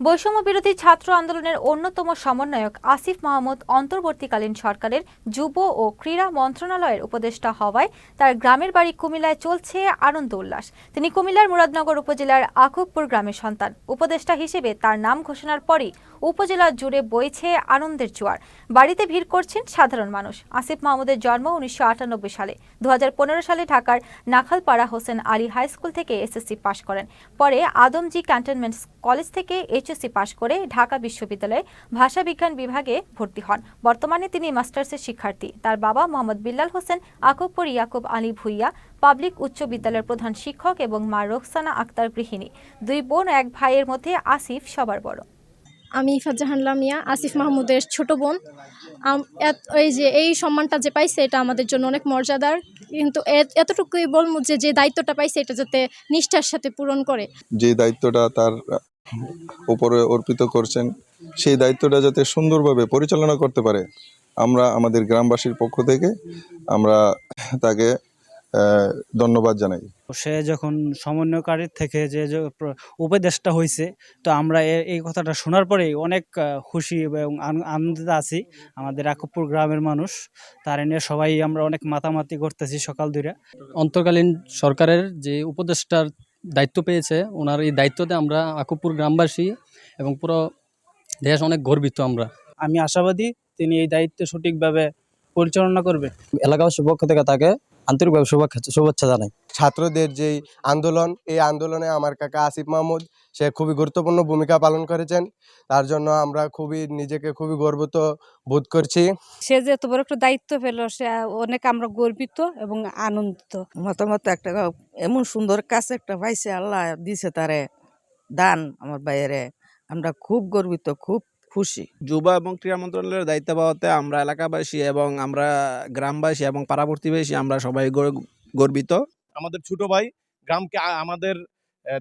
বৈষম্য বিরোধী ছাত্র আন্দোলনের অন্যতম সমন্বয়ক আসিফ মাহমুদ অন্তর্বর্তীকালীন সরকারের যুব ও ক্রীড়া মন্ত্রণালয়ের উপদেষ্টা হওয়ায় তার গ্রামের বাড়ি কুমিল্লায় চলছে আনন্দ উল্লাস। তিনি কুমিল্লার মুরাদনগর উপজেলার আকুবপুর গ্রামের সন্তান। উপদেষ্টা হিসেবে তার নাম ঘোষণার পরই উপজেলা জুড়ে বইছে আনন্দের জোয়ার। বাড়িতে ভিড় করছেন সাধারণ মানুষ। আসিফ মাহমুদের জন্ম উনিশশো আটানব্বই সালে। দু হাজার পনেরো সালে ঢাকার নাখালপাড়া হোসেন আলী হাই স্কুল থেকে এসএসসি পাশ করেন। পরে আদমজি ক্যান্টনমেন্ট কলেজ থেকে এইচএসসি পাশ করে ঢাকা বিশ্ববিদ্যালয়ে ভাষা বিজ্ঞান বিভাগে ভর্তি হন। বর্তমানে তিনি মাস্টার্সের শিক্ষার্থী। তার বাবা মোহাম্মদ বিল্লাল হোসেন আকুবপুর ইয়াকুব আলী ভুইয়া পাবলিক উচ্চ বিদ্যালয়ের প্রধান শিক্ষক এবং মা রোকসানা আক্তার গৃহিণী। দুই বোন এক ভাইয়ের মধ্যে আসিফ সবার বড়। আমি ইফাজাহান লামিয়া আসিফ মাহমুদের ছোট বোন। এই যে এই সম্মানটা যে পাইছে এটা আমাদের জন্য অনেক মর্যাদার। কিন্তু এতটুকুই বলব যে যে দায়িত্বটা পাইছে এটা যাতে নিষ্ঠার সাথে পূরণ করে। যে দায়িত্বটা তার উপরে অর্পিত করছেন। সেই দায়িত্বটা যাতে সুন্দরভাবে পরিচালনা করতে পারে আমরা আমাদের গ্রামবাসীর পক্ষ থেকে আমরা তাকে ধন্যবাদ জানাই। সে যখন সমন্বয়কারীর থেকে যে উপদেশটা হয়েছে তো আমরা এ- এই কথাটা শোনার পরেই অনেক খুশি এবং আনন্দিত আছি। আমাদের আকুপুর গ্রামের মানুষ তার নিয়ে সবাই আমরা অনেক মাতামাতি করতেছি সকাল ধরে অন্তর্কালীন সরকারের যে উপদেষ্টার দায়িত্ব পেয়েছে। ওনার এই দায়িত্বতে আমরা আকুপুর গ্রামবাসী এবং পুরো দেশ অনেক গর্বিত আমরা। আমি আশাবাদী তিনি এই দায়িত্ব সঠিকভাবে পরিচালনা করবে। এলাকাবাসীর পক্ষ থেকে তাকে আন্তরিকভাবে শুভেচ্ছা শুভেচ্ছা জানাই। ছাত্রদের যেই আন্দোলন এই আন্দোলনে আমার কাকা আসিফ মাহমুদ সে খুবই গুরুত্বপূর্ণ ভূমিকা পালন করেছেন। তার জন্য আমরা খুবই নিজেকে খুবই গর্বিত বোধ করছি। সে যে এত বড় একটা দায়িত্ব পেল সে অনেক আমরা গর্বিত এবং আনন্দিত। মতামত একটা এমন সুন্দর কাজ একটা পাইছে আল্লাহ দিছে তারে দান আমার বাইরে আমরা খুব গর্বিত খুব খুশি। যুব এবং ক্রীড়া মন্ত্রণালয়ের দায়িত্ব পাওয়াতে আমরা এলাকাবাসী এবং আমরা গ্রামবাসী এবং পাড়াবর্তীবাসী আমরা সবাই গর- গর্বিত। আমাদের ছোট ভাই গ্রামকে আমাদের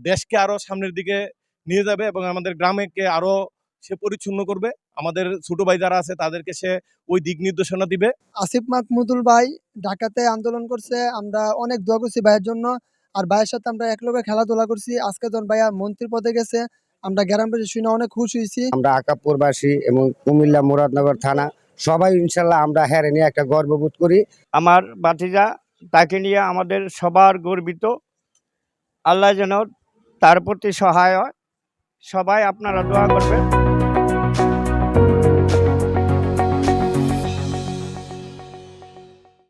দেশকে আরও সামনের দিকে নিয়ে যাবে এবং আমাদের গ্রামেকে আরও সে পরিচ্ছন্ন করবে। আমাদের ছোট ভাই যারা আছে তাদেরকে সে ওই দিক নির্দেশনা দিবে। আসিফ মাহমুদুল ভাই ঢাকাতে আন্দোলন করছে আমরা অনেক দোয়া করছি ভাইয়ের জন্য। আর ভাইয়ের সাথে আমরা একলগে খেলাধুলা করছি। আজকে যখন ভাইয়া মন্ত্রী পদে গেছে আমরা গ্রাম গ্রামবাসী শুনে অনেক খুশি হয়েছি। আমরা আকাপুরবাসী এবং কুমিল্লা মুরাদনগর থানা সবাই ইনশাল্লাহ আমরা হ্যারে নিয়ে একটা গর্ববোধ করি। আমার বাতিজা তাকে নিয়ে আমাদের সবার গর্বিত। আল্লাহ যেন তার প্রতি সহায় হয়। সবাই আপনারা দোয়া করবেন।